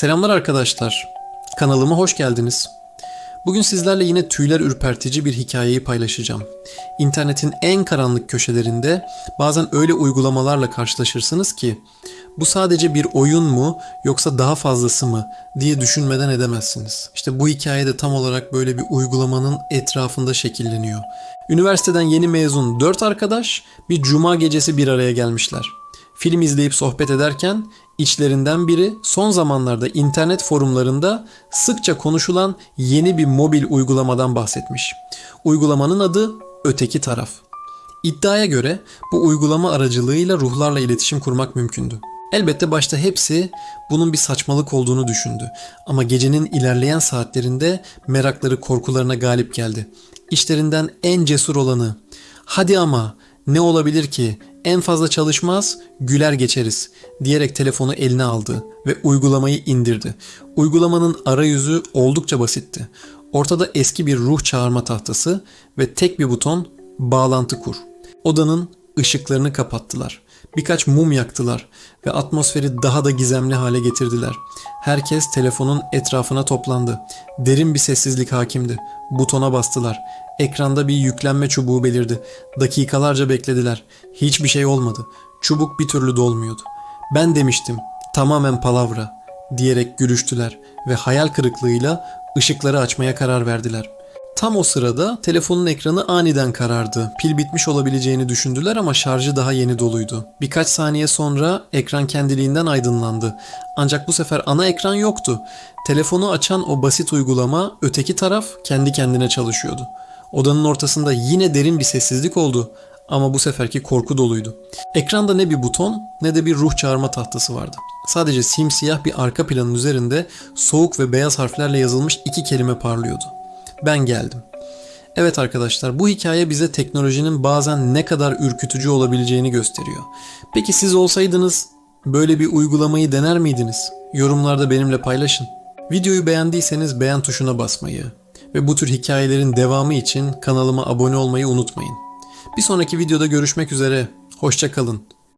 Selamlar arkadaşlar. Kanalıma hoş geldiniz. Bugün sizlerle yine tüyler ürpertici bir hikayeyi paylaşacağım. İnternetin en karanlık köşelerinde bazen öyle uygulamalarla karşılaşırsınız ki bu sadece bir oyun mu yoksa daha fazlası mı diye düşünmeden edemezsiniz. İşte bu hikaye de tam olarak böyle bir uygulamanın etrafında şekilleniyor. Üniversiteden yeni mezun 4 arkadaş bir cuma gecesi bir araya gelmişler. Film izleyip sohbet ederken içlerinden biri son zamanlarda internet forumlarında sıkça konuşulan yeni bir mobil uygulamadan bahsetmiş. Uygulamanın adı Öteki Taraf. İddiaya göre bu uygulama aracılığıyla ruhlarla iletişim kurmak mümkündü. Elbette başta hepsi bunun bir saçmalık olduğunu düşündü. Ama gecenin ilerleyen saatlerinde merakları korkularına galip geldi. İşlerinden en cesur olanı, hadi ama ne olabilir ki en fazla çalışmaz güler geçeriz diyerek telefonu eline aldı ve uygulamayı indirdi. Uygulamanın arayüzü oldukça basitti. Ortada eski bir ruh çağırma tahtası ve tek bir buton bağlantı kur. Odanın ışıklarını kapattılar. Birkaç mum yaktılar ve atmosferi daha da gizemli hale getirdiler. Herkes telefonun etrafına toplandı. Derin bir sessizlik hakimdi. Butona bastılar. Ekranda bir yüklenme çubuğu belirdi. Dakikalarca beklediler. Hiçbir şey olmadı. Çubuk bir türlü dolmuyordu. Ben demiştim. Tamamen palavra diyerek gülüştüler ve hayal kırıklığıyla ışıkları açmaya karar verdiler. Tam o sırada telefonun ekranı aniden karardı. Pil bitmiş olabileceğini düşündüler ama şarjı daha yeni doluydu. Birkaç saniye sonra ekran kendiliğinden aydınlandı. Ancak bu sefer ana ekran yoktu. Telefonu açan o basit uygulama öteki taraf kendi kendine çalışıyordu. Odanın ortasında yine derin bir sessizlik oldu ama bu seferki korku doluydu. Ekranda ne bir buton ne de bir ruh çağırma tahtası vardı. Sadece simsiyah bir arka planın üzerinde soğuk ve beyaz harflerle yazılmış iki kelime parlıyordu. Ben geldim. Evet arkadaşlar bu hikaye bize teknolojinin bazen ne kadar ürkütücü olabileceğini gösteriyor. Peki siz olsaydınız böyle bir uygulamayı dener miydiniz? Yorumlarda benimle paylaşın. Videoyu beğendiyseniz beğen tuşuna basmayı ve bu tür hikayelerin devamı için kanalıma abone olmayı unutmayın. Bir sonraki videoda görüşmek üzere. Hoşçakalın.